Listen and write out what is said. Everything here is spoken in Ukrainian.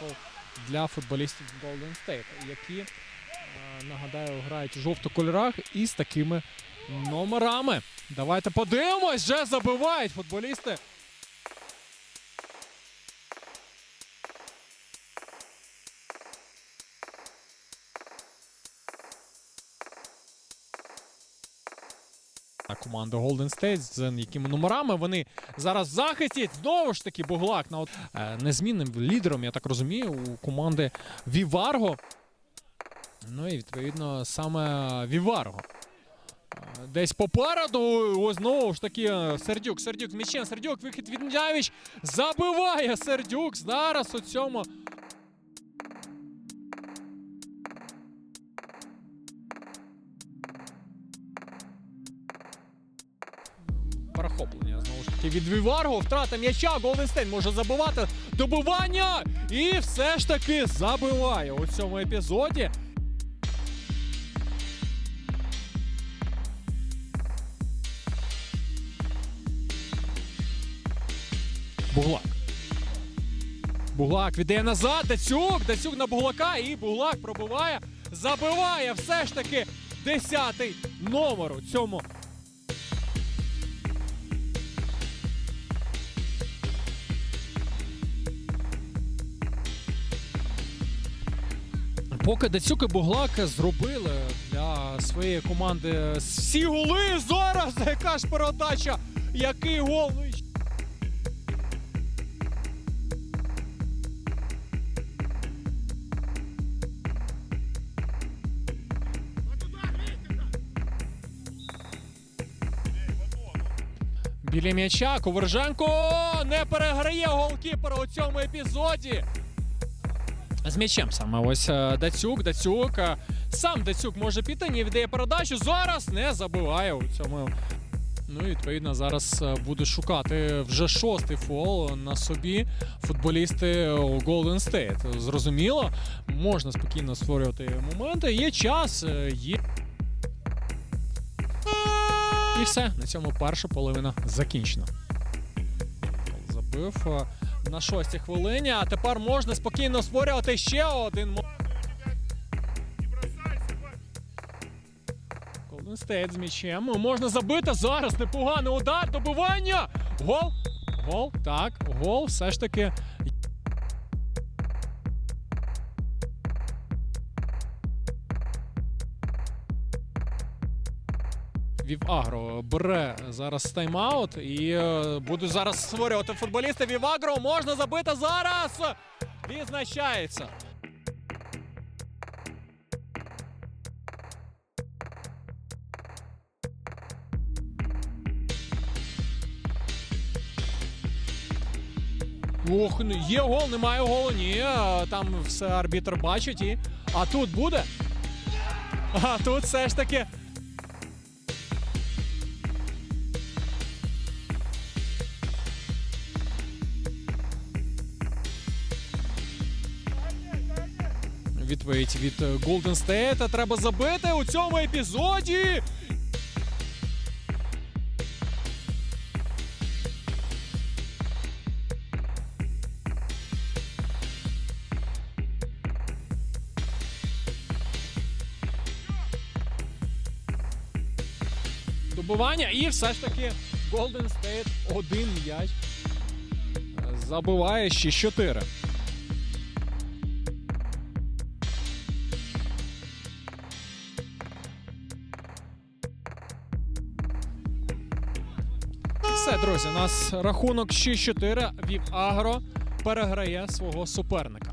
фол для футболістів Golden State, які, е, нагадаю, грають у жовтих кольорах і з такими номерами. Давайте подивимось, вже забивають футболісти. Команда Golden State з якими номерами вони зараз в захисті. Знову ж таки, Буглак на е, незмінним лідером, я так розумію, у команди Віварго. Ну і відповідно саме Віварго. Е, Десь попереду, ось знову ж таки, е, Сердюк, Сердюк з м'ячем, Сердюк, вихід від Нявіч, забиває Сердюк зараз у цьому. Перехоплення знову ж таки від Віварго. Втрата м'яча. Голденстейн може забивати добивання. І все ж таки забиває у цьому епізоді. Буглак. Буглак віддає назад. Дацюк. Дацюк на Буглака. І Буглак пробиває. Забиває все ж таки десятий номер у цьому Поки Дацюк і Буглак зробили для своєї команди всі голи. Зараз яка ж передача! Який гол! Ну, Біля м'яча Коверженко не переграє голкіпера у цьому епізоді. З м'ячем саме ось е, Дацюк, Дацюк. е, Сам Дацюк може піти, не віддає передачу. Зараз не забиває у цьому. Ну і відповідно зараз е, буде шукати вже шостий фол на собі футболісти Golden State. Зрозуміло, можна спокійно створювати моменти. Є час, є. І все. На цьому перша половина закінчена. Забив на шостій хвилині, а тепер можна спокійно створювати ще один. Колден стейт з м'ячем. Можна забити зараз. Непоганий удар, добивання. Гол. Гол. Так, гол. Все ж таки. Вівагро бере зараз тайм-аут і е, буде зараз створювати футболісти. Вівагро можна забити зараз. Відзначається. Ох, є гол, немає голу. Ні, е, там все арбітр бачить і. А тут буде. А тут все ж таки. Відповідь від е, Golden State. Треба забити у цьому епізоді. Добивання і все ж таки Golden State один м'яч е, забиває ще 4. Все, друзі, у нас рахунок 6-4. Вів Агро переграє свого суперника.